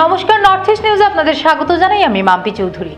নমস্কার north east নিউজে আপনাদের স্বাগত জানাই, আমি মাম্পি চৌধুরী।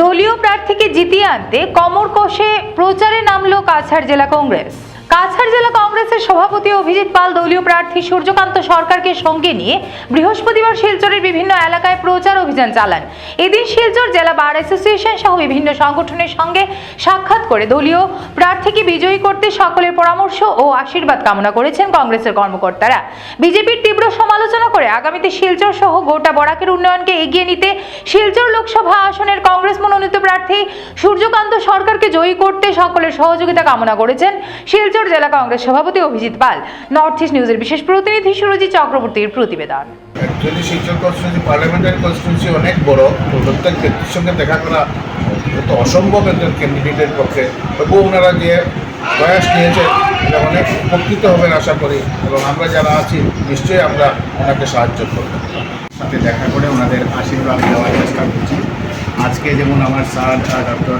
দলীয় প্রার্থীকে জিতিয়ে আনতে কমর কষে প্রচারে নামল কাছাড় জেলা কংগ্রেস। কাছাড় জেলা কংগ্রেসের সভাপতি অভিজিৎ পাল, দলীয় প্রার্থী সূর্যকান্ত সরকারকে সঙ্গে নিয়ে বৃহস্পতিবার শিলচরের বিভিন্ন এলাকায় প্রচার অভিযান চালান। এদিন শিলচর জেলা বার অ্যাসোসিয়েশন সহ বিভিন্ন সংগঠনের সঙ্গে সাক্ষাৎ করে দলীয় প্রার্থীকে বিজয়ী করতে সকলের পরামর্শ ও আশীর্বাদ কামনা করেছেন কংগ্রেসের কর্মকর্তারা। বিজেপির তীব্র সমালোচনা করে আগামীতে শিলচর সহ গোটা বরাকের উন্নয়নকে এগিয়ে নিতে শিলচর লোকসভা আসনের কংগ্রেস মনোনীত প্রার্থী সূর্যকান্ত সরকারকে জয়ী করতে সকলের সহযোগিতা কামনা করেছেন শিলচর জেলা কংগ্রেস সভাপতি অভিজিৎ পাল নর্থ ইস্ট নিউজের বিশেষ প্রতিনিধি সুরজিৎ চক্রবর্তীর প্রতিবেদন। Actually Silchar constituency parliamentary constituency অনেক বড় প্রত্যেক ব্যক্তির সঙ্গে দেখা করা তো অসম্ভব একজন ক্যান্ডিডেটের পক্ষে তবুও ওনারা যে প্রয়াস নিয়েছেন এটা অনেক উপকৃত হবেন আশা করি এবং আমরা যারা আছি নিশ্চয়ই আমরা ওনাকে সাহায্য করব। সাথে দেখা করে ওনাদের আশীর্বাদ দেওয়ার চেষ্টা করছি। আজকে যেমন আমার স্যার ডক্টর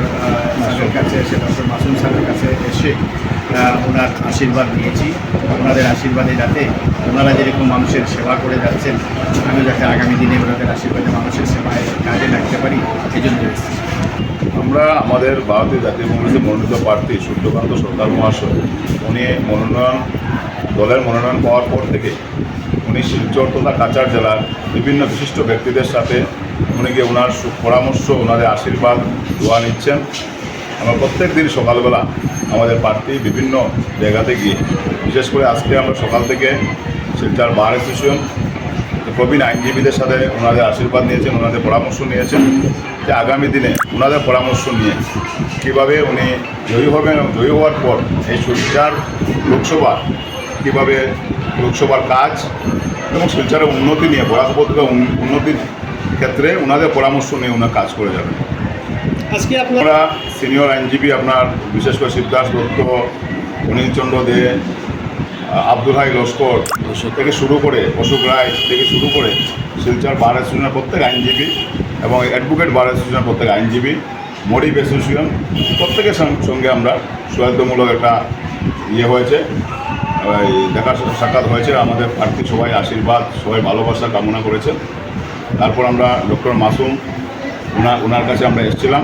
স্যারের কাছে এসে ডক্টর মাসুম স্যারের কাছে এসে ওনার আশীর্বাদ নিয়েছি। ওনাদের আশীর্বাদে যাতে ওনারা যেরকম মানুষের সেবা করে যাচ্ছেন আমি যাতে আগামী দিনে ওনাদের আশীর্বাদে মানুষের সেবায় কাজে লাগতে পারি, এই জন্য আমরা আমাদের ভারতীয় জাতীয় কংগ্রেসের মনোনীত প্রার্থী সূর্যকান্ত সরকার মহাশয়, উনি মনোনয়ন, দলের মনোনয়ন পাওয়ার পর থেকে উনি শিলচর তথা কাচার জেলার বিভিন্ন বিশিষ্ট ব্যক্তিদের সাথে উনি গিয়ে ওনার পরামর্শ ওনাদের আশীর্বাদ, দোয়া নিচ্ছেন। আমরা প্রত্যেক দিন সকালবেলা আমাদের প্রার্থী বিভিন্ন জায়গাতে গিয়ে। বিশেষ করে আজকে আমরা সকাল থেকে শিলচর বার অ্যাসোসিয়েশন, প্রবীণ আইনজীবীদের সাথে ওনাদের আশীর্বাদ নিয়েছেন, ওনাদের পরামর্শ নিয়েছেন যে আগামী দিনে ওনাদের পরামর্শ নিয়ে কীভাবে উনি জয়ী হবেন জয়ী হওয়ার পর এই শিলচার লোকসভা কীভাবে লোকসভার কাজ এবং শিলচারের উন্নতি নিয়ে বরাক উন্নতির ক্ষেত্রে ওনাদের পরামর্শ নিয়ে ওনার কাজ করে যাবেন। আজকে আপনার সিনিয়র আইনজীবী আপনার, বিশেষ করে শিবদাস দত্ত, অনিলচন্দ্র দে, আব্দুল হাই লস্কর থেকে শুরু করে অশোক রায় থেকে শুরু করে শিলচর বার অ্যাসোসিয়েশনের প্রত্যেক আইনজীবী এবং অ্যাডভোকেট বার অ্যাসোসিয়েশনের প্রত্যেক আইনজীবী মরিব অ্যাসোসিয়েশন, প্রত্যেকের সঙ্গে আমরা সৌহার্দ্যমূলক একটা ইয়ে হয়েছে। দেখা সাক্ষাৎ হয়েছে, আমাদের প্রার্থী সবাই আশীর্বাদ, সবাই ভালোবাসা কামনা করেছেন। তারপর আমরা ডক্টর মাসুম ওনার ওনার কাছে আমরা এসেছিলাম।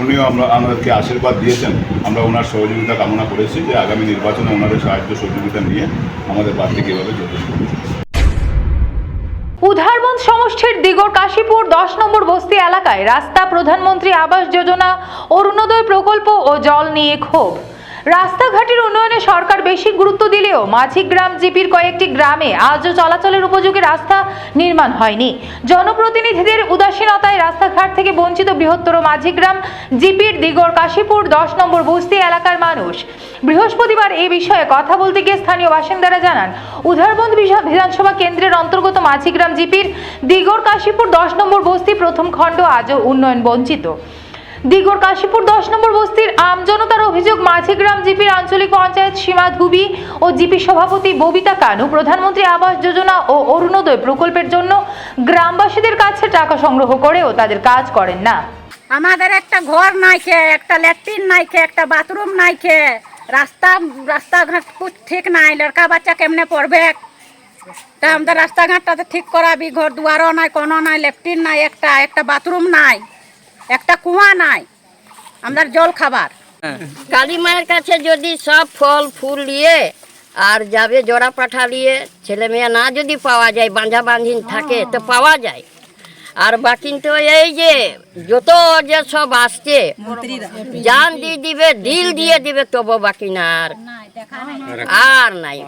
উনিও আমরা, আমাদেরকে আশীর্বাদ দিয়েছেন। আমরা ওনার সহযোগিতা কামনা করেছি যে আগামী নির্বাচনে ওনাদের সাহায্য, সহযোগিতা নিয়ে আমাদের পার্টি কীভাবে যোগ্য উধারবন্দ সমষ্টির দিগর কাশীপুর দশ নম্বর বস্তি এলাকায় রাস্তা প্রধানমন্ত্রী আবাস যোজনা, অরুণোদয় প্রকল্প ও জল নিয়ে ক্ষোভ। রাস্তাঘাটের উন্নয়নে সরকার বেশি গুরুত্ব দিলেও মাঝিগ্রাম জিপির কয়েকটি গ্রামে আজও চলাচলের উপযোগী রাস্তা নির্মাণ হয়নি। জনপ্রতিনিধিদের উদাসীনতায় রাস্তাঘাট থেকে বঞ্চিত বৃহত্তর মাঝিগ্রাম জিপির দিগর কাশীপুর দশ নম্বর বস্তি এলাকার মানুষ। বৃহস্পতিবার এই বিষয়ে কথা বলতে গিয়ে স্থানীয় বাসিন্দারা জানান, উধারবন্দ বিধানসভা কেন্দ্রের অন্তর্গত মাঝিগ্রাম জিপির দিগর কাশীপুর দশ নম্বর বস্তি প্রথম খণ্ড আজও উন্নয়ন বঞ্চিত। দিগর কাশীপুর দশ নম্বর বস্তির আমজনতার অভিযোগ, মাঝিগ্রাম জিপির আঞ্চলিক পঞ্চায়েত সীমা ধুবি ও জিপি সভাপতি ববিতা কানু প্রধানমন্ত্রী আবাস যোজনা ও অরুণোদয় প্রকল্পের জন্য গ্রামবাসীদের কাছে টাকা সংগ্রহ করেও তাদের কাজ করেন না। আমাদের একটা ঘর নাইকে একটা ল্যাট্রিন নাইকে একটা বাথরুম নাইকে রাস্তা, রাস্তাঘাট ঠিক নাই, লড়কা বাচ্চা কেমনে পড়বে? তা আমাদের রাস্তাঘাটটা ঠিক করাবি, ঘর দুয়ারও নাই, কোনো নাই, ল্যাট্রিন নাই, একটা একটা বাথরুম নাই। একটা কুয়া নাই। আমরা জল খাবার। কালী মায়ের কাছে যদি সব ফল ফুল নিয়ে আর যাবে জোড়া পাঠা নিয়ে ছেলে মেয়ে না যদি পাওয়া যায় বাঁধা বাঁধিন থাকে তো পাওয়া যায়। আর বাকি তো এই যে যত যে সব আসছে জান দিয়ে দিবে দিল দিয়ে দিবে তবু বাকি না আর। আর নাই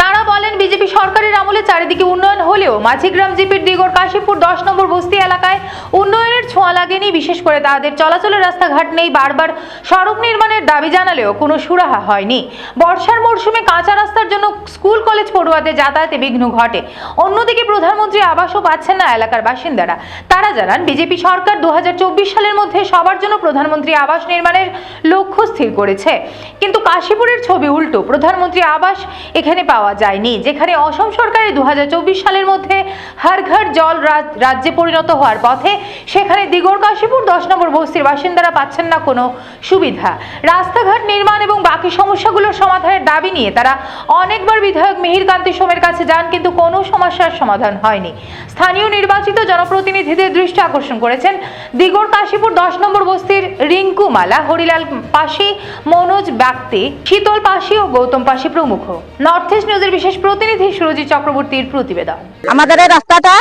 তারা বলেন বিজেপি সরকারের আমলে চারিদিকে উন্নয়ন হলেও মাঝিগ্রাম জিপির দিগর কাশীপুর দশ নম্বর বস্তি এলাকায় উন্নয়নের ছোঁয়া লাগেনি বিশেষ করে তাদের চলাচলের রাস্তাঘাট নেই। বারবার সড়ক নির্মাণের দাবি জানালেও কোনো সুরাহা হয়নি। বর্ষার মরশুমে কাঁচা রাস্তার জন্য স্কুল কলেজ পড়ুয়াদের যাতায়াতে বিঘ্ন ঘটে। অন্যদিকে প্রধানমন্ত্রী আবাসও পাচ্ছেন না এলাকার বাসিন্দারা। তারা জানান বিজেপি সরকার দু হাজার সালের মধ্যে সবার জন্য প্রধানমন্ত্রী আবাস নির্মাণের লক্ষ্য স্থির করেছে। কিন্তু কাশীপুরের ছবি উল্টো, প্রধানমন্ত্রী আবাস এখানে পাওয়া যায়নি, যেখানে অসম সরকারের দুহাজার চব্বিশ সালের মধ্যে হর ঘর জল রাজ- রাজ্যে পরিণত হওয়ার পথে সেখানে দিগর কাশীপুর দশ নম্বর বস্তির বাসিন্দারা পাচ্ছেন না কোনো সুবিধা। রাস্তাঘাট নির্মাণ এবং বাকি সমস্যাগুলোর সমাধানের দাবি নিয়ে তারা অনেকবার বিধায়ক মিহিরকান্তি সোমের কাছে যান, কিন্তু কোনো সমস্যার সমাধান হয়নি। স্থানীয় নির্বাচিত জনপ্রতিনিধিদের দৃষ্টি আকর্ষণ করেছেন দিগর কাশীপুর দশ নম্বর বস্তির রিঙ্কু মালা হরিলাল পাশি, মনোজ ব্যক্তি শীতল পাশি ও গৌতম পাশি প্রমুখ। নর্থ ইস্ট নিউজের বিশেষ প্রতিনিধি সুরজিৎ চক্রবর্তীর প্রতিবেদন। আমাদের এই রাস্তাটা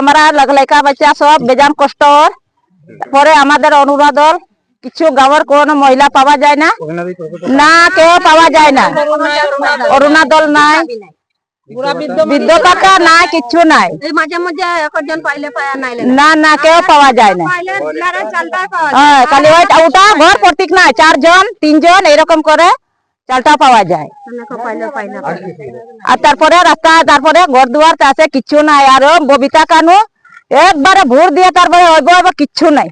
আমরা লেখা বাচ্চা সব বেজান কষ্ট পরে আমাদের অরুণাদল কিছু গাঁয়ের কোন মহিলা পাওয়া যায় না? না, কেউ পাওয়া যায় না। অরুণাদল নাই। বিদ্যুৎ নাই কিছু নাই। মাঝে মাঝে একজন পাইলে না না কেউ পাওয়া যায় না। পাইলে দিলারে চালটা পাওয়া হ্যাঁ খালি ওটা ঘর প্রতীক নাই চারজন তিনজন এরকম করে চালটা পাওয়া যায়। পাইলে পাইলে আর তারপরে রাস্তা তারপরে ঘর দুয়ার আছে কিচ্ছু নাই। আর ববিতা কানু একবারে ভোট দিয়ে তারপরে হইব কিচ্ছু নাই।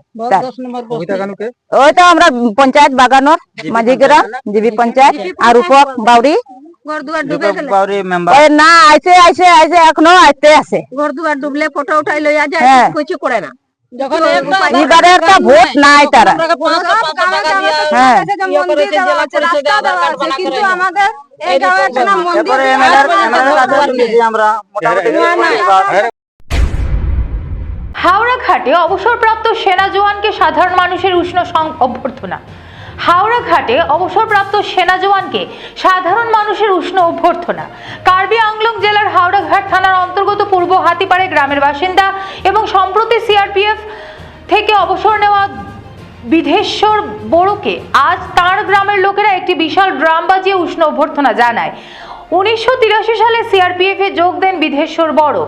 ওই তো আমরা পঞ্চায়েত বাগানোর মাঝি গ্রাম জিবি পঞ্চায়েত আর উপক বাউরি ঘর দুয়ার ডুবে গেলে? ওই না আইসে আইসে আইসে এখনও আইতে আছে। ঘর দুয়ার ডুবলে ফটো উঠাই লইয়া যায়। কিছু করে না। যখন এবারে একটা ভোট নাই। তারা। হ্যাঁ। কিন্তু আমাদের এই গাঁয়ে একটা না মন্দির হাওড়া ঘাটে অবসরপ্রাপ্ত সেনা জওয়ানকে সাধারণ মানুষের উষ্ণ সং- অভ্যর্থনা। হাওড়া ঘাটে অবসরপ্রাপ্ত সেনা জওয়ানকে সাধারণ মানুষের উষ্ণ অভ্যর্থনা। কার্বি আংলং জেলার হাওড়াঘাট থানার অন্তর্গত পূর্ব হাতিপাড়ে গ্রামের বাসিন্দা এবং সম্প্রতি সিআরপিএফ থেকে অবসর নেওয়া বিধেশ্বর বড়োকে আজ তার গ্রামের লোকেরা একটি বিশাল ড্রাম বাজিয়ে উষ্ণ অভ্যর্থনা জানায়। উনিশশো তিরাশি সালে সিআরপিএফ যোগ দেন বিধেশ্বর বড়।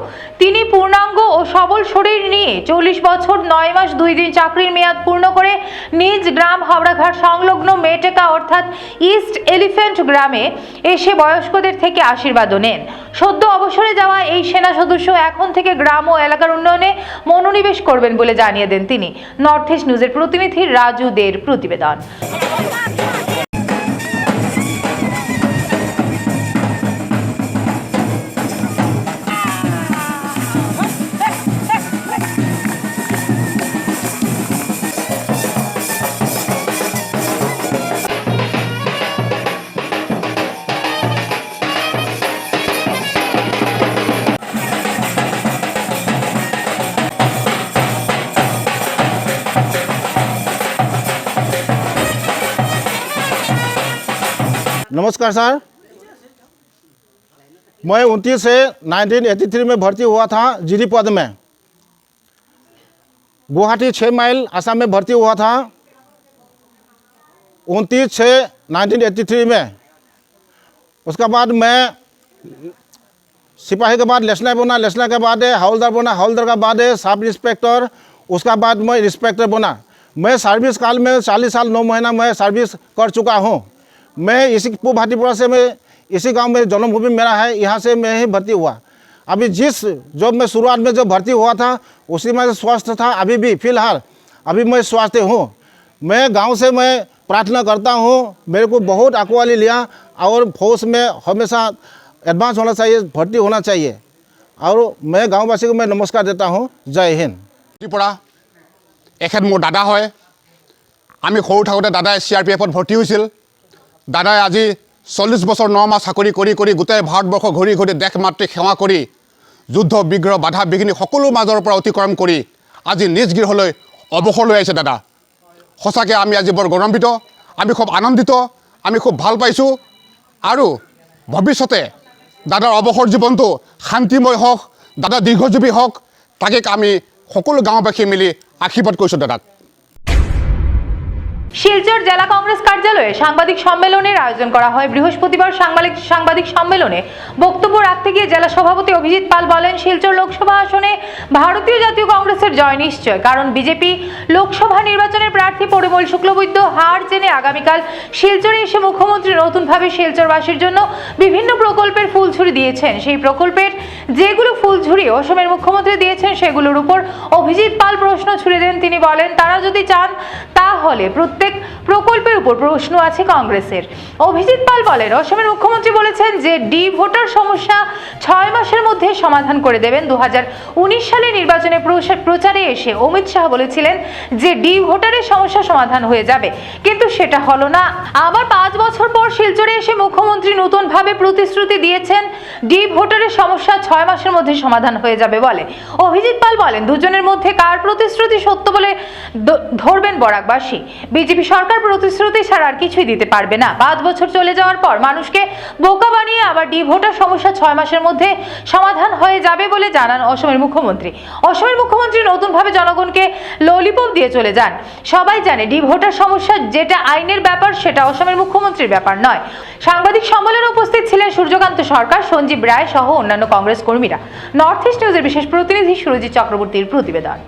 তিনি পূর্ণাঙ্গ ও সবল শরীর নিয়ে চল্লিশ বছর, নয় মাস, দুই দিন চাকরির মেয়াদ পূর্ণ করে নিজ গ্রাম হাওড়াঘাট সংলগ্ন মেটেকা অর্থাৎ ইস্ট এলিফ্যান্ট গ্রামে এসে বয়স্কদের থেকে আশীর্বাদও নেন। সদ্য অবসরে যাওয়া এই সেনা সদস্য এখন থেকে গ্রাম ও এলাকার উন্নয়নে মনোনিবেশ করবেন বলে জানিয়ে দেন তিনি। নর্থ ইস্ট নিউজের প্রতিনিধি রাজু দের প্রতিবেদন। नमस्कार सर। मैं उनतीस से 1983 में भर्ती हुआ था जीडी पद में। गुवाहाटी छः माइल आसाम में भर्ती हुआ था उनतीस छः 1983 में। उसके बाद मैं सिपाही के बाद लेसना बना लेसना के बाद है हवलदार बना, हवलदार के बाद है सब इंस्पेक्टर, उसका बाद मैं इंस्पेक्टर बना। मैं सर्विस काल में चालीस साल, नौ महीना मैं सर्विस कर चुका हूँ। मैं इसी पूर्व भाटीपुरा से मैं इसी गांव में जन्मभूमि मेरा है यहाँ से मैं ही भर्ती हुआ अभी जिस जब मैं शुरुआत में जब भर्ती हुआ था उसी में स्वस्थ था अभी भी फिलहाल अभी मैं स्वस्थ हूँ मैं गांव से मैं प्रार्थना करता हूँ मेरे को बहुत अकवाली लिया और फौज में हमेशा एडवांस होना चाहिए भर्ती होना चाहिए और मैं गाँववासी को मैं नमस्कार देता हूँ जय हिंद পৰা এখেত মোৰ দাদা হয় আমি সৰু থাকোঁতে দাদাই চি আৰ পি এফত ভৰ্তি হৈছিল দাদাই আজি চল্লিছ বছৰ ন মাহ চাকৰি কৰি কৰি গোটেই ভাৰতবৰ্ষ ঘূৰি ঘূৰি দেশ মাতৃক সেৱা কৰি, যুদ্ধ, বিগ্ৰহ, বাধা, বিঘিনি সকলো মাজৰ পৰা অতিক্ৰম কৰি আজি নিজ গৃহলৈ অৱসৰ লৈ আহিছে দাদা। সঁচাকৈ আমি আজি বৰ গৌৰৱান্বিত, আমি খুব আনন্দিত, আমি খুব ভালো পাইছোঁ আৰু ভৱিষ্যতে দাদাৰ অৱসৰ জীৱনটো শান্তিময় হওক, দাদা দীৰ্ঘজীৱী হওক তাকে আমি সকলো গাঁওবাসী মিলি আশীৰ্বাদ কৰিছোঁ দাদাক। শিলচর জেলা কংগ্রেস কার্যালয়ে সাংবাদিক সম্মেলনের আয়োজন করা হয়। বৃহস্পতিবার সাংবাদিক সাংবাদিক সম্মেলনে বক্তব্য রাখতে গিয়ে জেলা সভাপতি অভিজিৎ পাল বলেন, শিলচর লোকসভা আসনে ভারতীয় জাতীয় কংগ্রেসের জয় নিশ্চয়, কারণ বিজেপি লোকসভা নির্বাচনের প্রার্থী পরিমল শুক্লবৈদ্য হার জেনে আগামীকাল শিলচরে এসে মুখ্যমন্ত্রী নতুনভাবে শিলচরবাসীর জন্য বিভিন্ন প্রকল্পের ফুলঝুরি দিয়েছেন। সেই প্রকল্পের যেগুলো ফুলঝুরি অসমের মুখ্যমন্ত্রী দিয়েছেন, সেগুলোর উপর অভিজিৎ পাল প্রশ্ন ছুড়ে দেন। তিনি বলেন, তারা যদি চান তাহলে প্রত্যেক প্রত্যেক প্রকল্পের উপর প্রশ্ন আছে কংগ্রেসের। অভিজিৎ পাল বলেন, অসমের মুখ্যমন্ত্রী বলেছেন যে ডি ভোটার সমস্যা ছয় মাসের মধ্যে সমাধান করে দেবেন। দু সালে নির্বাচনে প্রচারে এসে অমিত শাহ বলেছিলেন যে ডি ভোটারের সমস্যা সমাধান হয়ে যাবে। কিন্তু সেটা হলো না। আবার পাঁচ বছর পর শিলচরে এসে মুখ্যমন্ত্রী নতুনভাবে প্রতিশ্রুতি দিয়েছেন, ডি ভোটারের সমস্যা ছয় মাসের মধ্যে সমাধান হয়ে যাবে বলে। অভিজিৎ পাল বলেন, দুজনের মধ্যে কার প্রতিশ্রুতি সত্য বলে ধরবেন বরাকবাসী বিজেপি সরকার প্রতিশ্রুতি ছাড়া আর কিছুই দিতে পারবে না। পাঁচ বছর চলে যাওয়ার পর মানুষকে বোকা বানিয়ে আবার ডি ভোটার সমস্যা ছয় মাসের মধ্যে সমাধান হয়ে যাবে বলে জানান অসমের মুখ্যমন্ত্রী। অসমের মুখ্যমন্ত্রী নতুনভাবে জনগণকে ললিপপ দিয়ে চলে যান। সবাই জানে ডি ভোটার সমস্যা যেটা আইনের ব্যাপার, সেটা অসমের মুখ্যমন্ত্রীর ব্যাপার নয়। সাংবাদিক সম্মেলনে উপস্থিত ছিলেন সূর্যকান্ত সরকার, সঞ্জীব রায় সহ অন্যান্য কংগ্রেস কর্মীরা। নর্থ ইস্ট নিউজের বিশেষ প্রতিনিধি সুরজিৎ চক্রবর্তীর প্রতিবেদন।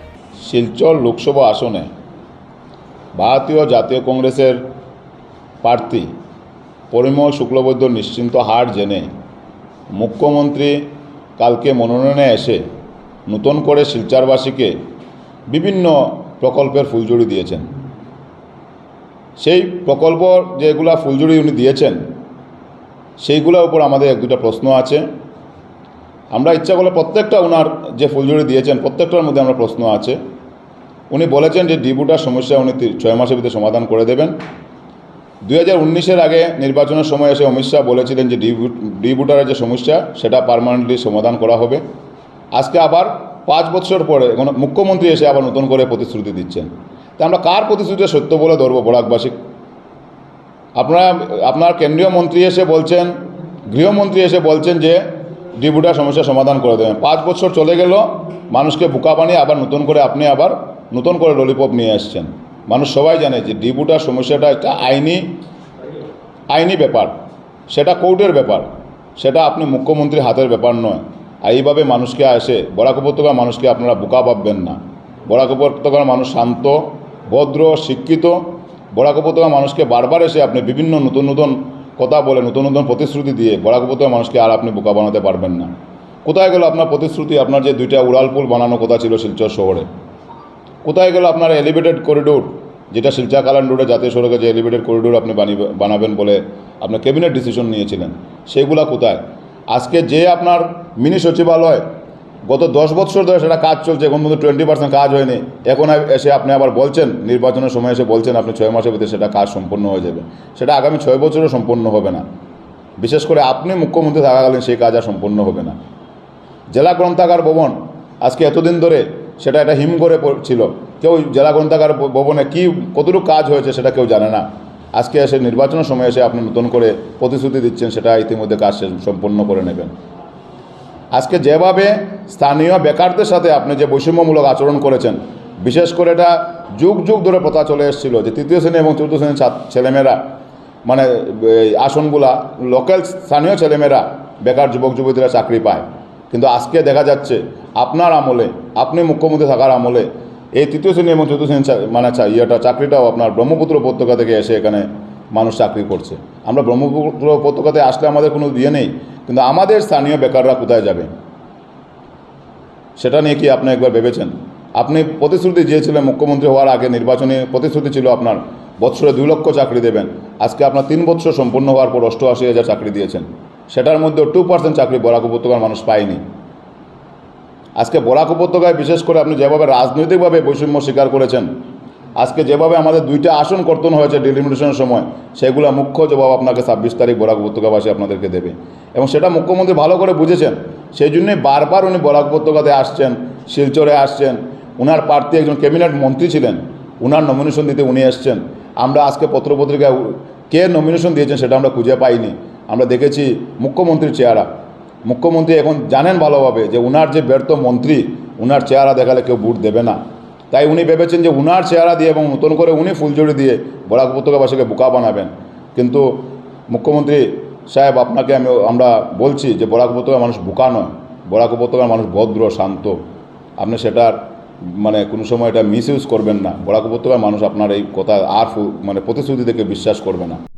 শিলচর লোকসভা আসনে ভারতীয় জাতীয় কংগ্রেসের প্রার্থী পরিমল শুক্লবৈদ্য নিশ্চিন্ত হার জেনে মুখ্যমন্ত্রী কালকে মনোনয়নে এসে নতুন করে শিলচারবাসীকে বিভিন্ন প্রকল্পের ফুলজুড়ি দিয়েছেন। সেই প্রকল্প যেগুলা ফুলজুড়ি উনি দিয়েছেন সেইগুলোর উপর আমাদের এক দুটা প্রশ্ন আছে। আমরা ইচ্ছা করলে প্রত্যেকটা ওনার যে ফুলঝুরি দিয়েছেন, প্রত্যেকটার মধ্যে আমরা প্রশ্ন আছে। উনি বলেছেন যে ডিবুটার সমস্যা উনি ছয় মাসের ভিতরে সমাধান করে দেবেন। দুই হাজার উনিশের আগে নির্বাচনের সময় এসে অমিত শাহ বলেছিলেন যে ডিবুটারের যে সমস্যা, সেটা পারমানেন্টলি সমাধান করা হবে। আজকে আবার পাঁচ বছর পরে এখন মুখ্যমন্ত্রী এসে আবার নতুন করে প্রতিশ্রুতি দিচ্ছেন। তা আমরা কার প্রতিশ্রুতিটা সত্য বলে ধরবো বরাকবাসী? আপনারা, আপনার কেন্দ্রীয় মন্ত্রী এসে বলছেন, গৃহমন্ত্রী এসে বলছেন যে ডিবুটার সমস্যা সমাধান করে দেবেন। পাঁচ বছর চলে গেল, মানুষকে বোকা বানিয়ে আবার নতুন করে আপনি আবার নতুন করে ললিপপ নিয়ে আসছেন। মানুষ সবাই জানে যে ডিবুটার সমস্যাটা একটা আইনি আইনি ব্যাপার। সেটা কোর্টের ব্যাপার। সেটা আপনি মুখ্যমন্ত্রীর হাতের ব্যাপার নয়। আর এইভাবে মানুষকে আসে বরাক উপত্যকার মানুষকে আপনারা বোকা ভাববেন না। বরাক উপত্যকার মানুষ শান্ত, ভদ্র, শিক্ষিত। বরাক উপত্যকার মানুষকে বারবার এসে আপনি বিভিন্ন নতুন নতুন কথা বলে, নতুন নতুন প্রতিশ্রুতি দিয়ে বরাক উপত্যকার মানুষকে আর আপনি বোকা বানাতে পারবেন না। কোথায় গেল আপনার প্রতিশ্রুতি? আপনার যে দুইটা উড়ালপুল বানানো কথা ছিল শিলচর শহরে। কোথায় গেল আপনার এলিভেটেড করিডোর যেটা শিলচা কালান রোডে জাতীয় সড়কে যে এলিভেটেড করিডোর আপনি বানিয়ে বানাবেন বলে আপনার ক্যাবিনেট ডিসিশন নিয়েছিলেন সেইগুলা কোথায়? আজকে যে আপনার মিনি সচিবালয়, গত দশ বছর ধরে সেটা কাজ চলছে, এখন মধ্যে টোয়েন্টি পার্সেন্ট কাজ হয়নি। এখন এসে আপনি আবার বলছেন, নির্বাচনের সময় এসে বলছেন, আপনি ছয় মাসের ভিতরে সেটা কাজ সম্পন্ন হয়ে যাবে। সেটা আগামী ছয় বছরও সম্পন্ন হবে না। বিশেষ করে আপনি মুখ্যমন্ত্রী থাকাকালীন সেই কাজ আর সম্পন্ন হবে না। জেলা গ্রন্থাগার ভবন, আজকে এতদিন ধরে সেটা একটা হিম করে ছিল। কেউ জেলা গ্রন্থাগার ভবনে কি, কতটুকু কাজ হয়েছে সেটা কেউ জানে না। আজকে এসে নির্বাচনের সময় এসে আপনি নতুন করে প্রতিশ্রুতি দিচ্ছেন, সেটা ইতিমধ্যে কাজ সম্পন্ন করে নেবেন। আজকে যেভাবে স্থানীয় বেকারদের সাথে আপনি যে বৈষম্যমূলক আচরণ করেছেন, বিশেষ করে এটা যুগ যুগ ধরে প্রথা চলে এসেছিল, যে তৃতীয় শ্রেণি এবং চতুর্থ শ্রেণির ছেলেমেয়েরা মানে আসনগুলা লোকাল স্থানীয় ছেলেমেয়েরা বেকার যুবক যুবতীরা চাকরি পায়। কিন্তু আজকে দেখা যাচ্ছে আপনার আমলে, আপনি মুখ্যমন্ত্রী থাকার আমলে, এই তৃতীয় শ্রেণি এবং চতুর্থ শ্রেণি মানে ইয়েটা, চাকরিটাও আপনার ব্রহ্মপুত্র উপত্যকা থেকে এসে এখানে মানুষ চাকরি করছে। আমরা ব্রহ্মপুত্র উপত্যকাতে আসলে আমাদের কোনো ইয়ে নেই, কিন্তু আমাদের স্থানীয় বেকাররা কোথায় যাবে? সেটা নিয়ে কি আপনি একবার ভেবেছেন? আপনি প্রতিশ্রুতি দিয়েছিলেন মুখ্যমন্ত্রী হওয়ার আগে নির্বাচনে প্রতিশ্রুতি ছিল আপনার বছরে দুই লক্ষ চাকরি দেবেন, আজকে আপনার তিন বছর সম্পূর্ণ হওয়ার পর অষ্টআশি হাজার চাকরি দিয়েছেন। সেটার মধ্যে টু পার্সেন্ট চাকরি বরাক উপত্যকার মানুষ পায়নি। আজকে বরাক উপত্যকায় বিশেষ করে আপনি যেভাবে রাজনৈতিকভাবে বৈষম্য স্বীকার করেছেন, আজকে যেভাবে আমাদের দুইটা আসন কর্তন হয়েছে ডিলিমিটেশনের সময়, সেগুলো মুখ্য জবাব আপনাকে ছাব্বিশ তারিখ বরাক উপত্যকাবাসী আপনাদেরকে দেবে। এবং সেটা মুখ্যমন্ত্রী ভালো করে বুঝেছেন, সেই জন্যই বারবার উনি বরাক উপত্যকাতে আসছেন, শিলচরে আসছেন, উনার প্রার্থী একজন ক্যাবিনেট মন্ত্রী ছিলেন, উনার নমিনেশন দিতে উনি এসছেন। আমরা আজকে পত্রপত্রিকায় কে নমিনেশন দিয়েছেন সেটা আমরা খুঁজে পাইনি। আমরা দেখেছি মুখ্যমন্ত্রীর চেহারা। মুখ্যমন্ত্রী এখন জানেন ভালোভাবে যে উনার যে ব্যর্থ মন্ত্রী, উনার চেহারা দেখালে কেউ ভোট দেবে না। তাই উনি ভেবেছেন যে উনার চেহারা দিয়ে এবং নতুন করে উনি ফুলজড়ি দিয়ে বরাক উপত্যকাবাসীকে বোকা বানাবেন। কিন্তু মুখ্যমন্ত্রী সাহেব, আপনাকে আমি, আমরা বলছি যে বরাক উপত্যকার মানুষ বোকা নয়। বরাক উপত্যকার মানুষ ভদ্র, শান্ত। আপনি সেটার মানে কোনো সময় এটা মিস করবেন না। বরাক উপত্যকার মানুষ আপনার এই কথা আর মানে প্রতিশ্রুতি থেকে বিশ্বাস করবে না।